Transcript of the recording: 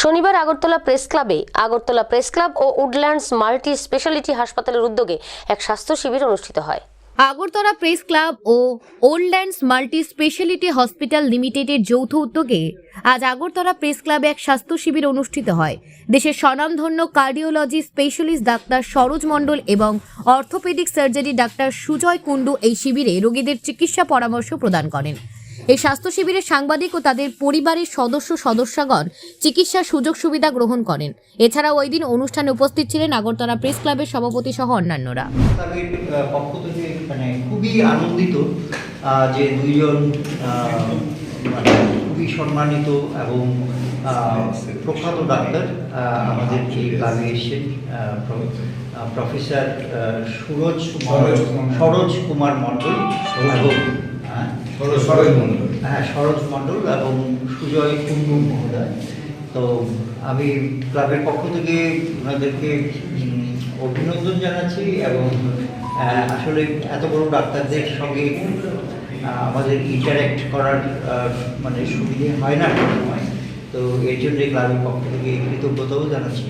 শনিবার আগরতলা প্রেস ক্লাবে, Agartala press club ও উডল্যান্ডস মাল্টি স্পেশালিটি হাসপাতালের উদ্যোগে এক স্বাস্থ্য শিবির অনুষ্ঠিত হয়। আগরতলা প্রেস ক্লাব ও ওল্ডল্যান্ডস মাল্টি স্পেশালিটি হসপিটাল লিমিটেডের যৌথ উদ্যোগে আজ আগরতলা প্রেস ক্লাবে এক স্বাস্থ্য শিবির অনুষ্ঠিত হয়। দেশের স্বনামধন্য cardiology specialist doctor Saroj Mondal এবং orthopaedic surgery doctor Sujoy Kundu এই শিবিরে রোগীদের চিকিৎসা পরামর্শ প্রদান করেন। এই স্বাস্থ্য শিবিরে সাংবাদিক ও তাদের পরিবারের সদস্য সদস্যগণ চিকিৎসার সুযোগ সুবিধা গ্রহণ করেন। এছাড়াও ওই দিন অনুষ্ঠানে উপস্থিত ছিলেন আগরতলা প্রেস ক্লাবের সভাপতি সহ অন্যান্যরা। পক্ষ থেকে মানে খুবই আনন্দিত যে দুইজন মানে খুবই সম্মানিত এবং প্রখ্যাত ডাক্তার আমাদের এই ক্লাবে এসেছেন প্রফেসর সুরজ কুমার- সরোজ কুমার। মণ্ডল। এবং হ্যাঁ, হ্যাঁ সরোজ মণ্ডল এবং সুজয় কুণ্ডু মহোদয়। তো আমি ক্লাবের পক্ষ থেকে ওনাদেরকে অভিনন্দন জানাচ্ছি এবং আসলে এত বড় ডাক্তারদের সঙ্গে আমাদের ইন্টারাক্ট করার মানে সুবিধে হয় না সময়। তো এর জন্য ক্লাবের পক্ষ থেকে কৃতজ্ঞতাও জানাচ্ছি।